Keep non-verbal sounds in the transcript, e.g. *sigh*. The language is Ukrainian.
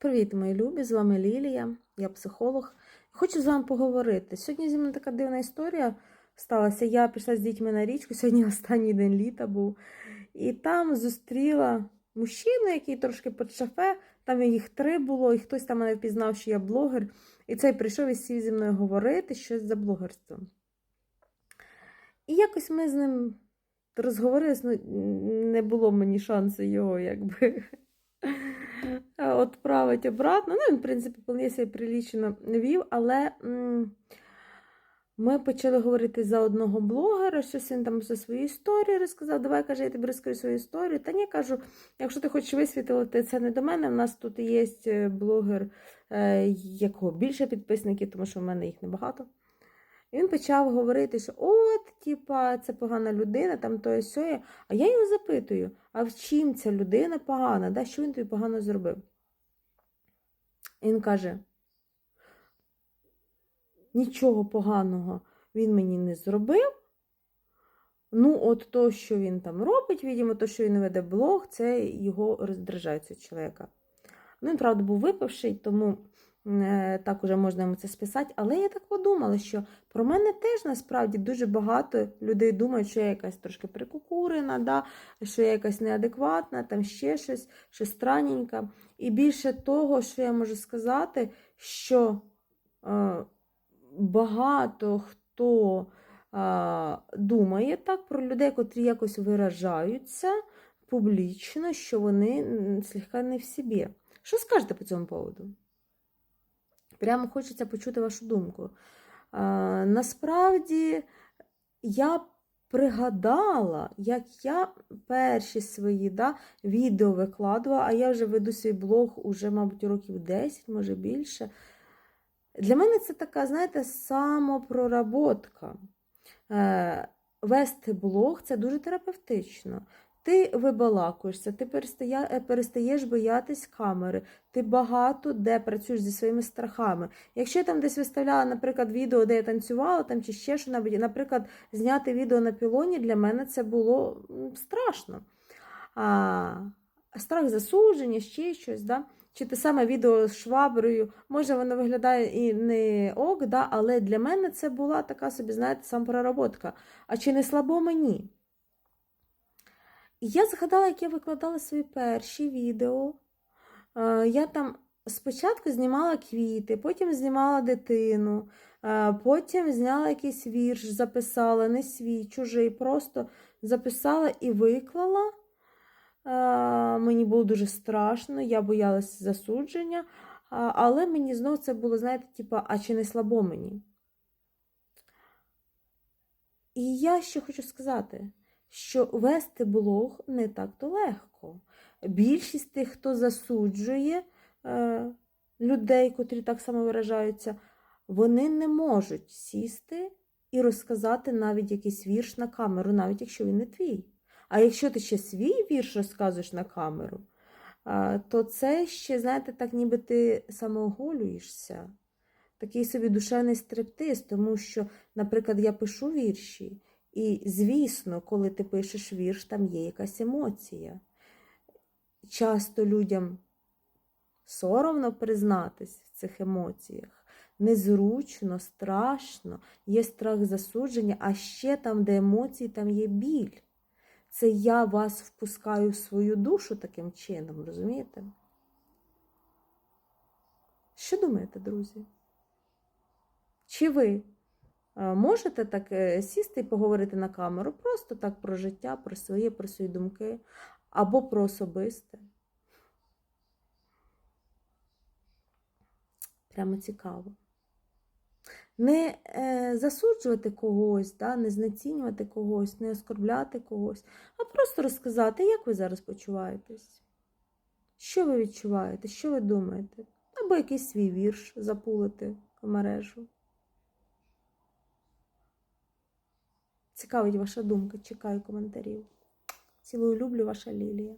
Привіт, мої любі! З вами Лілія, я психолог. Хочу з вами поговорити. Сьогодні зі мною така дивна історія сталася. Я пішла з дітьми на річку, сьогодні *laughs* останній день літа був. І там зустріла мужчину, який трошки під шафе. Там їх три було, і хтось там мене впізнав, що я блогер. І цей прийшов і сів зі мною говорити щось за блогерство. І якось ми з ним розговорились, ну не було мені шансу його якби відправити обратно. Ну, він, в принципі, вполне себе прилічно вів, але ми почали говорити за одного блогера, щось він там за свою історію розказав. Давай, каже, я тобі розкажу свою історію. Та ні, кажу, якщо ти хочеш висвітлити, це не до мене. У нас тут є е, блогер, е, якого більше підписників, тому що в мене їх небагато. І він почав говорити, що от, типа, це погана людина, там то і сьоє. А я його запитую: а в чим ця людина погана? Да? Що він тобі погано зробив? Він каже: нічого поганого він мені не зробив. Ну, от то, що він там робить, відомо, то, що він веде блог, це його роздражає цього чоловіка. Ну, він, правда, був випивший, тому так уже можна йому це списати. Але я так подумала, що про мене теж насправді дуже багато людей думають, що я якась трошки прикукурена, да, що я якась неадекватна, там ще щось, щось странненька. І більше того, що я можу сказати, що е, багато хто е, думає так про людей, котрі якось виражаються публічно, що вони слегка не в собі. Що скажете по цьому поводу? Прямо хочеться почути вашу думку. А, насправді, я пригадала, як я перші свої да, відео викладувала, а я вже веду свій блог уже, мабуть, років 10, може більше. Для мене це така, знаєте, самопроработка. Е, Вести блог це дуже терапевтично. Ти вибалакуєшся, ти е, перестаєш боятись камери, ти багато де працюєш зі своїми страхами. Якщо я там десь виставляла, наприклад, відео, де я танцювала, там чи ще що наприклад, зняти відео на пілоні, для мене це було страшно. А, страх засудження, ще щось. Да? Чи те саме відео з шваброю, може, воно виглядає і не ок, да? але для мене це була така собі, знаєте, самопроработка. А чи не слабо мені? Я згадала, як я викладала свої перші відео. Е, Я там спочатку знімала квіти, потім знімала дитину, е, потім зняла якийсь вірш, записала, не свій, чужий, просто записала і виклала. Е, Мені було дуже страшно, я боялася засудження, але мені знову це було, знаєте, типа, а чи не слабо мені? І я ще хочу сказати, що вести блог не так-то легко. Більшість тих, хто засуджує е, людей, котрі так само виражаються, вони не можуть сісти і розказати навіть якийсь вірш на камеру, навіть якщо він не твій. А якщо ти ще свій вірш розказуєш на камеру, е, то це ще, знаєте, так ніби ти самооголюєшся. Такий собі душевний стриптиз, тому що, наприклад, я пишу вірші, і, звісно, коли ти пишеш вірш, там є якась емоція. Часто людям соромно признатись в цих емоціях. Незручно, страшно, є страх засудження, а ще там, де емоції, там є біль. Це я вас впускаю в свою душу таким чином, розумієте? Що думаєте, друзі? Чи ви можете так е, сісти і поговорити на камеру просто так про життя, про своє, про свої думки або про особисте? Прямо цікаво. Не е, засуджувати когось, да, не знецінювати когось, не оскорбляти когось, а просто розказати, як ви зараз почуваєтесь, що ви відчуваєте, що ви думаєте, або якийсь свій вірш запулити в мережу. Цікавить ваша думка, чекаю коментарів. Цілую, люблю, ваша Лілія.